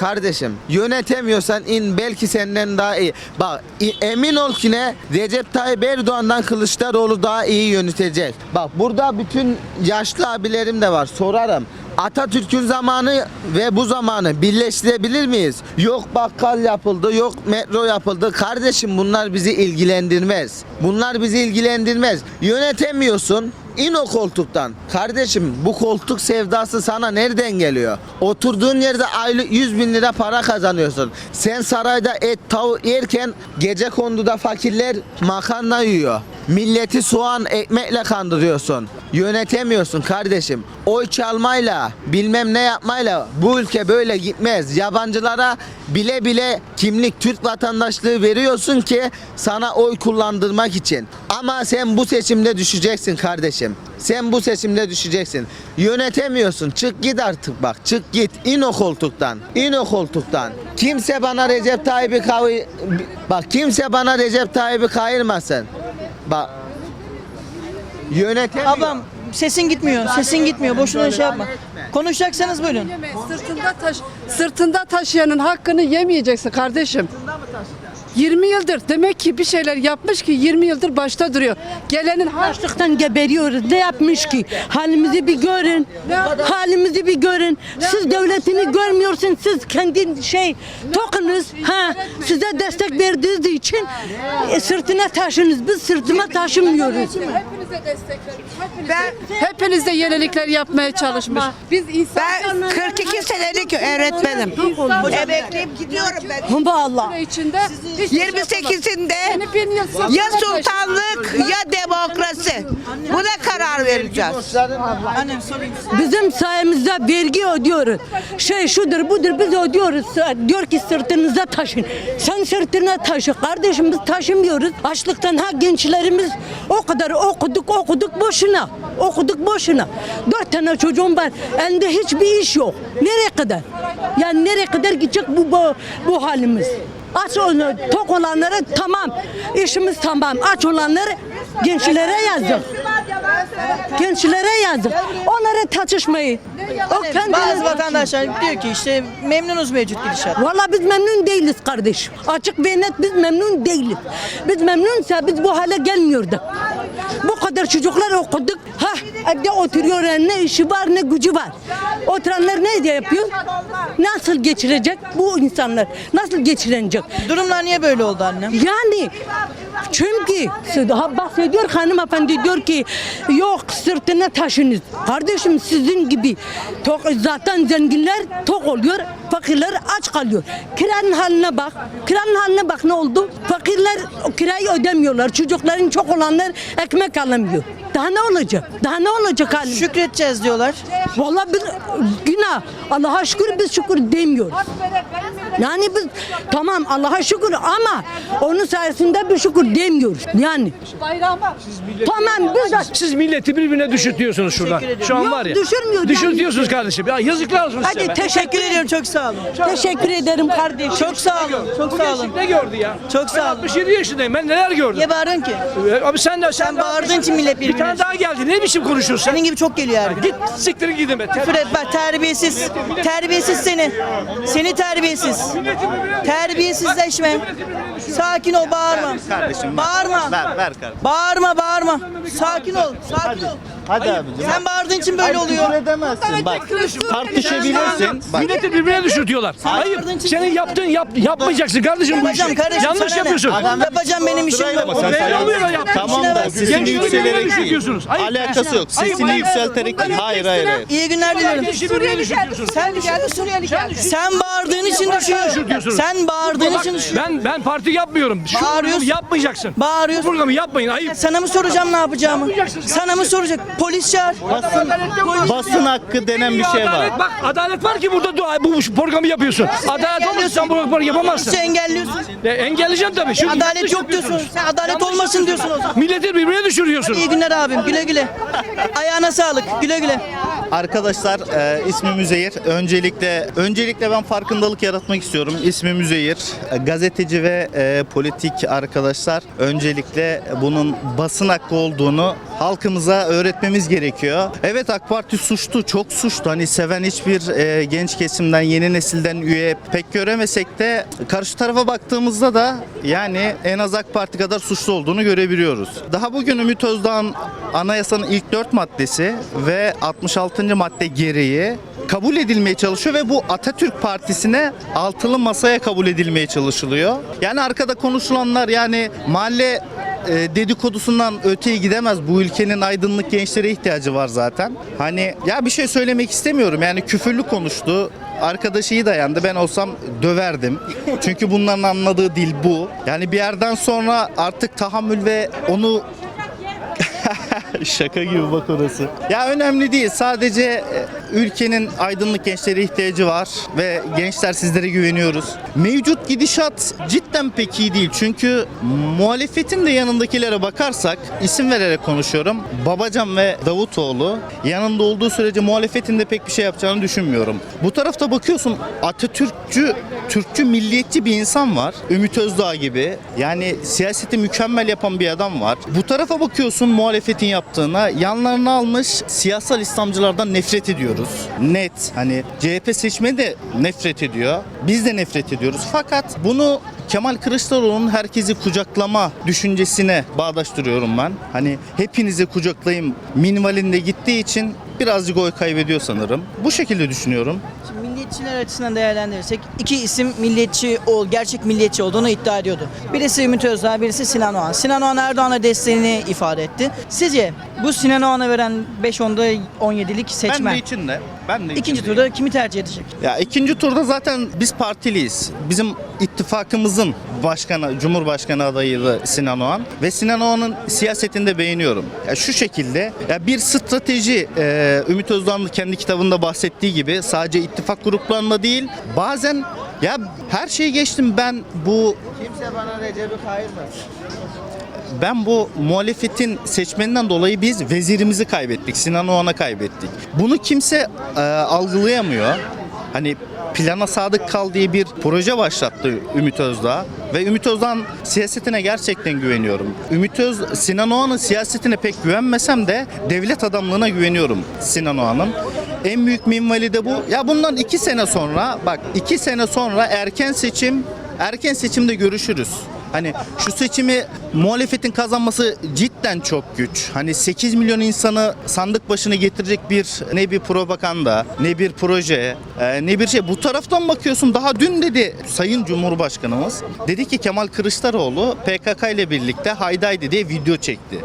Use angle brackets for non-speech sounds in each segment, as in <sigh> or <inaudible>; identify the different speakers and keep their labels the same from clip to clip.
Speaker 1: kardeşim yönetemiyorsan in belki senden daha iyi. Bak emin ol ki ne Recep Tayyip Erdoğan'dan Kılıçdaroğlu daha iyi yönetecek. Bak burada bütün yaşlı abilerim de var sorarım. Atatürk'ün zamanı ve bu zamanı birleştirebilir miyiz? Yok bakkal yapıldı, yok metro yapıldı. Kardeşim bunlar bizi ilgilendirmez. Bunlar bizi ilgilendirmez. Yönetemiyorsun. İn o koltuktan. Kardeşim bu koltuk sevdası sana nereden geliyor? Oturduğun yerde aylık 100 bin lira para kazanıyorsun. Sen sarayda et tavuk yerken gece konduda fakirler makarna yiyor. Milleti soğan ekmekle kandırıyorsun. Yönetemiyorsun kardeşim. Oy çalmayla bilmem ne yapmayla bu ülke böyle gitmez. Yabancılara bile bile kimlik Türk vatandaşlığı veriyorsun ki sana oy kullandırmak için. Ama sen bu seçimde düşeceksin kardeşim. Sen bu seçimde düşeceksin. Yönetemiyorsun. Çık git artık bak. Çık git. İn o koltuktan. İn o koltuktan. Kimse bana Recep Tayyip'i kavı... Bak kimse bana Recep Tayyip'i kayırmasın. Bak. Yönetemiyor.
Speaker 2: Ablam sesin gitmiyor. Sesin gitmiyor. Boşuna şey yapma. Konuşacaksanız buyurun.
Speaker 3: Sırtında taş sırtında taşıyanın hakkını yemeyeceksin kardeşim. 20 yıldır demek ki bir şeyler yapmış ki 20 yıldır başta duruyor. Gelenin
Speaker 4: Açlıktan geberiyoruz. Ne yapmış ki? Halimizi bir görün. Halimizi bir görün. Siz devletini görmüyorsun. Siz kendi şey tokunuz. Ha, size destek verdiğiniz için e, sırtına taşınız. Biz sırtıma taşımıyoruz.
Speaker 3: Hepinize destek Hepinize, hepiniz de yenilikler yapmaya çalışmış. Biz insan
Speaker 5: Ben 42 senelik öğretmenim. Emekliyim gidiyorum ben.
Speaker 4: Vallahi.
Speaker 3: içinde hiçbir şey yapamaz.
Speaker 5: 28'inde
Speaker 3: Seni bin yıl sırtına
Speaker 5: ya sultanlık ya demokrasi. Buna karar vereceğiz.
Speaker 4: Bizim sayemizde vergi ödüyoruz. Şey şudur budur biz ödüyoruz. Diyor ki sırtınıza taşın. Sen sırtına taşı. Kardeşim biz taşımıyoruz. Açlıktan ha gençlerimiz o kadar okuduk okuduk boşuna. Okuduk boşuna. Dört tane çocuğum var. Elinde hiçbir iş yok. Nereye kadar? Yani nereye kadar gidecek bu bu, bu halimiz? Aç onu, tok olanları tamam. işimiz tamam. Aç olanları gençlere yazdık. Gençlere yazık. Onlara tartışmayın. O
Speaker 2: Bazı vatandaşlar diyor ki işte memnunuz mevcut gidişat.
Speaker 4: Valla biz memnun değiliz kardeş. Açık ve net biz memnun değiliz. Biz memnunsa biz bu hale gelmiyorduk. Bu kadar çocuklar okuduk. Ha evde oturuyor ne işi var ne gücü var. Oturanlar ne diye yapıyor? Nasıl geçirecek bu insanlar? Nasıl geçirecek?
Speaker 2: Durumlar niye böyle oldu annem?
Speaker 4: Yani çünkü ha bahsediyor hanımefendi diyor ki yok sırtına taşınız. Kardeşim sizin gibi tok, zaten zenginler tok oluyor, fakirler aç kalıyor. Kiranın haline bak. Kiranın haline bak ne oldu? Fakirler kirayı ödemiyorlar. Çocukların çok olanlar ekmek alamıyor. Daha ne olacak? Daha ne olacak halim?
Speaker 2: Şükredeceğiz diyorlar.
Speaker 4: Vallahi biz günah. Allah'a şükür biz şükür demiyoruz. Yani biz tamam Allah'a şükür ama onun sayesinde bir şükür demiyoruz. Yani tamam biz de
Speaker 6: Siz milleti birbirine düşürtüyorsunuz şurada.
Speaker 2: Teşekkür ederim.
Speaker 6: Şu an
Speaker 4: Yok,
Speaker 6: var ya.
Speaker 4: düşürmüyor.
Speaker 6: Düşürtüyorsunuz kardeşim. Ya yazıklar olsun size.
Speaker 4: hadi
Speaker 6: be.
Speaker 4: Teşekkür
Speaker 2: ediyorum çok sağ olun.
Speaker 4: Teşekkür ederim kardeşim.
Speaker 2: Çok sağ olun. Çok
Speaker 6: Bu
Speaker 2: sağ olun.
Speaker 6: gençlik ne gördü ya?
Speaker 2: Çok sağ
Speaker 6: Ben
Speaker 2: olun.
Speaker 6: 67 yaşındayım. Ben neler gördüm?
Speaker 2: Niye bağırıyorsun ki?
Speaker 6: Ee, Abi sen de sen,
Speaker 2: bağırdığın için millet
Speaker 6: Bir
Speaker 2: birbirine
Speaker 6: tane daha geldi. Ne biçim konuşuyorsun sen?
Speaker 2: Senin gibi çok geliyor her gün.
Speaker 6: Git siktirin gidin be.
Speaker 2: Küfür et bak terbiyesiz. Terbiyesiz seni. Seni terbiyesiz. Terbiyesizleşme. Sakin ol bağırma.
Speaker 7: Kardeşim
Speaker 2: Bağırma.
Speaker 7: Ver ver kardeşim.
Speaker 2: Bağırma bağırma. Sakin ol. Sakin ol.
Speaker 7: Hadi abicim.
Speaker 2: Sen bağırdığın için böyle oluyor.
Speaker 7: Edemezsin. Bak tartışabilirsin. Bak.
Speaker 6: Milleti birbirine düşürtüyorlar.
Speaker 2: İçin-
Speaker 6: Senin yaptığın yap, yapmayacaksın kardeşim bu işi.
Speaker 2: Yapacağım kardeşim.
Speaker 6: Yanlış
Speaker 2: ne?
Speaker 6: yapıyorsun.
Speaker 7: Adam-
Speaker 2: Yapacağım benim işim yok.
Speaker 7: sen
Speaker 6: Ne oluyor ya?
Speaker 7: Tamam da sesini
Speaker 6: Gençleri birbirine
Speaker 7: yükselerek değil.
Speaker 6: düşürtüyorsunuz. Hayır.
Speaker 7: Alakası yok. Sesini
Speaker 6: Hayır.
Speaker 7: yükselterek değil. Hayır hayır hayır.
Speaker 2: İyi günler diliyorum.
Speaker 6: Gençleri birbirine düşürtüyorsunuz.
Speaker 2: Sen düşüyorsun. Sen bağırdığın için düşüyor.
Speaker 6: diyorsunuz.
Speaker 2: Sen bağırdığın için düşüyor.
Speaker 6: ben ben parti yapmıyorum. Şu
Speaker 2: Bağırıyorsun.
Speaker 6: programı yapmayacaksın. Bu
Speaker 2: Bağırıyorsun.
Speaker 6: programı yapmayın. Ayıp.
Speaker 2: Sana mı soracağım ne yapacağımı? Sana mı soracak? Polis çağır.
Speaker 7: Basın hakkı denen bir şey var.
Speaker 6: Adalet, bak adalet var ki burada dua, bu, bu programı yapıyorsun. Adalet olmazsa bu programı yapamazsın.
Speaker 2: Nasıl engelliyorsun?
Speaker 6: E, engelleyeceğim tabii. Çünkü
Speaker 2: Adalet
Speaker 6: yanlış
Speaker 2: yok diyorsun.
Speaker 6: yapıyorsunuz.
Speaker 2: Sen adalet olmasın diyorsun o zaman.
Speaker 6: Milleti birbirine düşürüyorsun.
Speaker 2: İyi günler abim. Güle güle. Ayağına sağlık. Güle güle.
Speaker 7: Arkadaşlar e, ismim Üzeyir. Öncelikle öncelikle ben farkındalık yaratmak istiyorum. İsmim Üzeyir. E, gazeteci ve e, politik arkadaşlar öncelikle bunun basın hakkı olduğunu halkımıza öğretmemiz gerekiyor. Evet AK Parti suçlu, çok suçlu. Hani seven hiçbir e, genç kesimden, yeni nesilden üye pek göremesek de karşı tarafa baktığımızda da yani en az AK Parti kadar suçlu olduğunu görebiliyoruz. Daha bugün Ümit Özdağ'ın anayasanın ilk 4 maddesi ve 66. madde gereği kabul edilmeye çalışıyor ve bu Atatürk Partisi'ne altılı masaya kabul edilmeye çalışılıyor. Yani arkada konuşulanlar yani mahalle e, dedikodusundan öteye gidemez. Bu ülkenin aydınlık gençlere ihtiyacı var zaten. Hani ya bir şey söylemek istemiyorum. Yani küfürlü konuştu. Arkadaşı iyi dayandı. Ben olsam döverdim. Çünkü bunların anladığı dil bu. Yani bir yerden sonra artık tahammül ve onu <laughs> Şaka gibi bak orası. Ya önemli değil. Sadece e, ülkenin aydınlık gençlere ihtiyacı var ve gençler sizlere güveniyoruz. Mevcut gidişat cidden pek iyi değil. Çünkü muhalefetin de yanındakilere bakarsak isim vererek konuşuyorum. Babacan ve Davutoğlu yanında olduğu sürece muhalefetin de pek bir şey yapacağını düşünmüyorum. Bu tarafta bakıyorsun Atatürkçü, Türkçü milliyetçi bir insan var. Ümit Özdağ gibi. Yani siyaseti mükemmel yapan bir adam var. Bu tarafa bakıyorsun muhalefetin yaptığına yanlarına almış siyasal İslamcılardan nefret ediyoruz. Net. Hani CHP seçmeni de nefret ediyor. Biz de nefret ediyoruz. Fakat bunu Kemal Kılıçdaroğlu'nun herkesi kucaklama düşüncesine bağdaştırıyorum ben. Hani hepinizi kucaklayayım minvalinde gittiği için birazcık oy kaybediyor sanırım. Bu şekilde düşünüyorum.
Speaker 2: Milliyetçiler açısından değerlendirirsek iki isim milliyetçi ol, gerçek milliyetçi olduğunu iddia ediyordu. Birisi Ümit Özdağ, birisi Sinan Oğan. Sinan Oğan Erdoğan'a desteğini ifade etti. Sizce bu Sinan Oğan'a veren 5-10'da 17'lik
Speaker 7: Ben
Speaker 2: seçmen
Speaker 7: de içinde. Ben de
Speaker 2: ikinci turda kimi tercih edecek?
Speaker 7: Ya ikinci turda zaten biz partiliyiz. Bizim ittifakımızın başkanı, Cumhurbaşkanı adayıydı Sinan Oğan. Ve Sinan Oğan'ın siyasetini de beğeniyorum. Ya şu şekilde ya bir strateji e, Ümit Özdağ'ın kendi kitabında bahsettiği gibi sadece ittifak gruplarında değil bazen ya her şeyi geçtim ben bu
Speaker 1: Kimse bana Recep'i kayırmaz.
Speaker 7: Ben bu muhalefetin seçmeninden dolayı biz vezirimizi kaybettik. Sinan Oğan'a kaybettik. Bunu kimse e, algılayamıyor. Hani plana sadık kal diye bir proje başlattı Ümit Özdağ ve Ümit Özdağ'ın siyasetine gerçekten güveniyorum. Ümit Öz Sinan Oğan'ın siyasetine pek güvenmesem de devlet adamlığına güveniyorum Sinan Oğan'ın. En büyük minvali de bu. Ya bundan iki sene sonra bak iki sene sonra erken seçim erken seçimde görüşürüz. Hani şu seçimi muhalefetin kazanması cidden çok güç. Hani 8 milyon insanı sandık başına getirecek bir ne bir propaganda, ne bir proje, e, ne bir şey. Bu taraftan bakıyorsun daha dün dedi Sayın Cumhurbaşkanımız dedi ki Kemal Kılıçdaroğlu PKK ile birlikte haydaydı diye video çekti.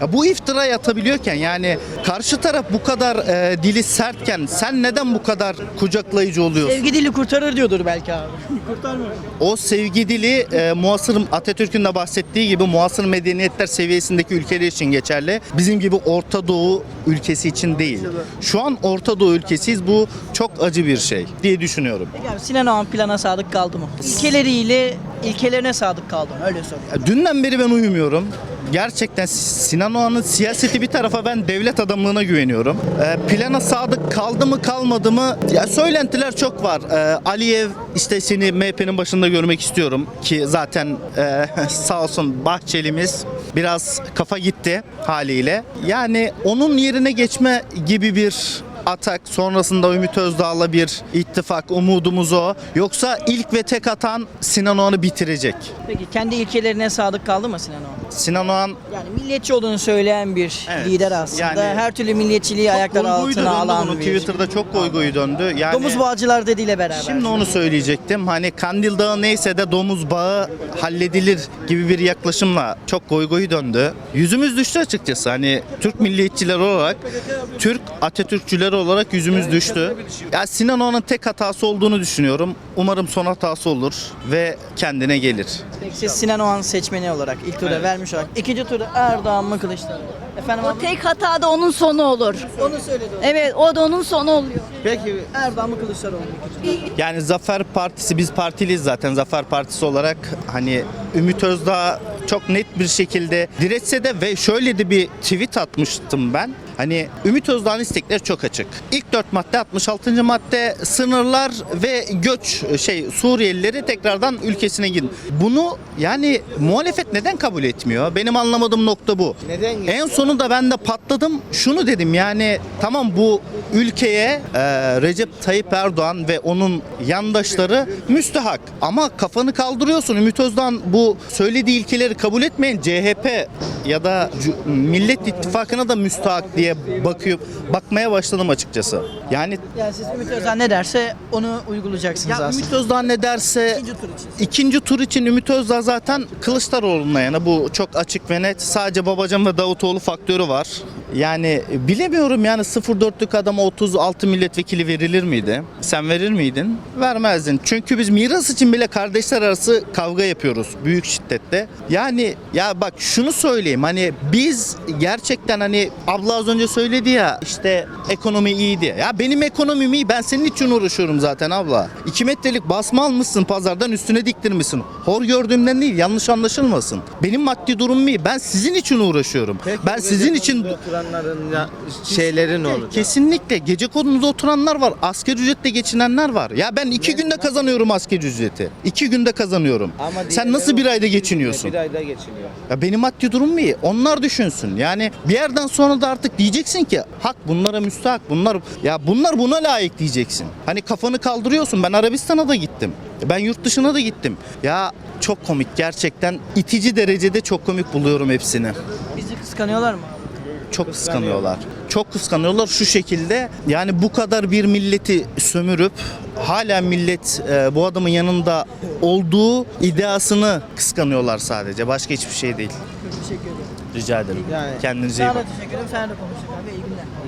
Speaker 7: Ya bu iftira atabiliyorken yani karşı taraf bu kadar e, dili sertken sen neden bu kadar kucaklayıcı oluyorsun?
Speaker 2: Sevgi dili kurtarır diyordur belki abi. <laughs> Kurtarmıyor.
Speaker 7: O sevgi dili e, muasır Atatürk'ün de bahsettiği gibi muasır medeniyetler seviyesindeki ülkeler için geçerli. Bizim gibi Orta Doğu ülkesi için değil. Şu an Orta Doğu ülkesiyiz. Bu çok acı bir şey diye düşünüyorum.
Speaker 2: Peki abi Sinan Oğan plana sadık kaldı mı? İlkeleriyle ilkelerine sadık kaldı mı? Öyle.
Speaker 7: Ya Dünden beri ben uyumuyorum. Gerçekten Sinan Oğan'ın siyaseti bir tarafa ben devlet adamlığına güveniyorum. Ee, plana sadık kaldı mı kalmadı mı? Ya söylentiler çok var. Ee, Aliyev işte seni MHP'nin başında görmek istiyorum ki zaten e, <laughs> sağ olsun Bahçeli'miz biraz kafa gitti haliyle. Yani onun yerine geçme gibi bir atak sonrasında Ümit Özdağ'la bir ittifak umudumuz o. Yoksa ilk ve tek atan Sinan Oğan'ı bitirecek.
Speaker 2: Peki kendi ilkelerine sadık kaldı mı Sinan Oğan?
Speaker 7: Sinan Oğan
Speaker 2: Yani milliyetçi olduğunu söyleyen bir
Speaker 7: Evet,
Speaker 2: lider aslında.
Speaker 7: yani-
Speaker 2: Her türlü milliyetçiliği ayaklar
Speaker 7: goygoyu
Speaker 2: altına alan
Speaker 7: bunu.
Speaker 2: bir.
Speaker 7: Twitter'da çok goy goyu döndü. Yani
Speaker 2: Domuz bağcılar dediğiyle beraber.
Speaker 7: Şimdi onu söyleyecektim. Hani Kandil Dağı neyse de domuz bağı halledilir gibi bir yaklaşımla çok goy goyu döndü. Yüzümüz düştü açıkçası. Hani Türk milliyetçiler olarak, Türk Atatürkçüler olarak yüzümüz düştü. Ya Sinan Oğan'ın tek hatası olduğunu düşünüyorum. Umarım son hatası olur ve kendine gelir.
Speaker 2: Peki siz Sinan Oğan seçmeni olarak ilk turda vermiş olarak. ikinci turda Erdoğan mı Kılıçdaroğlu? Efendim
Speaker 8: O
Speaker 2: abi
Speaker 8: tek hata da onun sonu olur.
Speaker 2: onu söyledi. o.
Speaker 8: Evet o da onun sonu oluyor.
Speaker 1: Peki
Speaker 2: Erdoğan mı Kılıçdaroğlu mu ikinci turda?
Speaker 7: Yani Zafer Partisi biz partiliyiz zaten Zafer Partisi olarak hani Ümit Özdağ çok net bir şekilde diretse de ve şöyle de bir tweet atmıştım ben. Hani Ümit Özdağ'ın istekleri çok açık. İlk 4 madde 66. madde sınırlar ve göç şey Suriyelileri tekrardan ülkesine gidin. Bunu yani muhalefet neden kabul etmiyor? Benim anlamadığım nokta bu.
Speaker 1: Neden
Speaker 7: En sonunda ben de patladım. Şunu dedim yani tamam bu ülkeye e, Recep Tayyip Erdoğan ve onun yandaşları müstehak. Ama kafanı kaldırıyorsun. Ümit Özdağ'ın bu söylediği ilkeleri kabul etmeyen CHP ya da Millet İttifakı'na da müstahak diye bakıyor bakmaya başladım açıkçası. Yani
Speaker 2: Yani siz Ümit Özdağ ne derse onu uygulayacaksınız
Speaker 7: ya
Speaker 2: aslında.
Speaker 7: Ümit Özdağ ne derse
Speaker 2: İkinci tur için.
Speaker 7: ikinci tur için Ümit Özdağ zaten Kılıçdaroğlu'na yana bu çok açık ve net. Sadece Babacan ve Davutoğlu faktörü var. Yani bilemiyorum yani 0-4'lük adama 36 milletvekili verilir miydi? Sen verir miydin? Vermezdin. Çünkü biz miras için bile kardeşler arası kavga yapıyoruz büyük şiddette. Yani ya bak şunu söyleyeyim hani biz gerçekten hani abla az önce söyledi ya işte ekonomi iyi diye. Ya benim ekonomim iyi ben senin için uğraşıyorum zaten abla. 2 metrelik basma almışsın pazardan üstüne diktirmişsin. Hor gördüğümden değil yanlış anlaşılmasın. Benim maddi durumum iyi ben sizin için uğraşıyorum. ben sizin için
Speaker 1: oturanların ya- şeyleri ne olacak?
Speaker 7: Kesinlikle gece konumunda oturanlar var. Asgari ücretle geçinenler var. Ya ben iki günde kazanıyorum asgari ücreti. İki günde kazanıyorum. Sen nasıl bir ayda geçiniyorsun?
Speaker 1: Bir ayda geçiniyor.
Speaker 7: Ya benim maddi durum iyi. Onlar düşünsün. Yani bir yerden sonra da artık diyeceksin ki hak bunlara müstahak. Bunlar ya bunlar buna layık diyeceksin. Hani kafanı kaldırıyorsun. Ben Arabistan'a da gittim. Ben yurt dışına da gittim. Ya çok komik gerçekten itici derecede çok komik buluyorum hepsini
Speaker 2: Bizi kıskanıyorlar mı?
Speaker 7: Çok kıskanıyorlar. Çok kıskanıyorlar şu şekilde. Yani bu kadar bir milleti sömürüp hala millet e, bu adamın yanında olduğu ideasını kıskanıyorlar sadece. Başka hiçbir şey değil.
Speaker 2: Teşekkür ederim.
Speaker 7: Rica ederim.
Speaker 1: Yani-
Speaker 7: Kendinize iyi
Speaker 2: Sana
Speaker 7: bakın.
Speaker 2: teşekkür ederim. Sen de konuştuk abi. İyi günler.